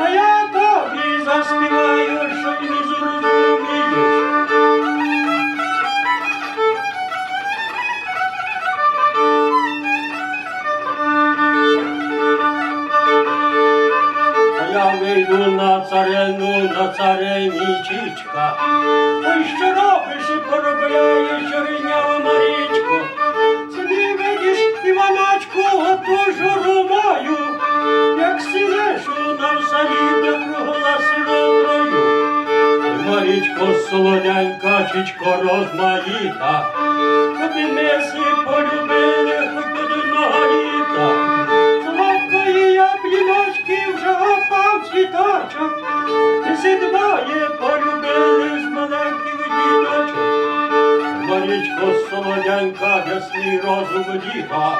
а я тобі заспіваю, щоб не зрозумієш. А я вийду на царину, на царинічічка, ой, що робиш і поробляєш? Солоденька, чічко розмаїта, Коби ми си полюбили хоч одного літа. Солодкої ябліночки вже опав цвіточок, і си двоє полюбили з маленьких діточок. Марічко солоденька, ясний розум діва,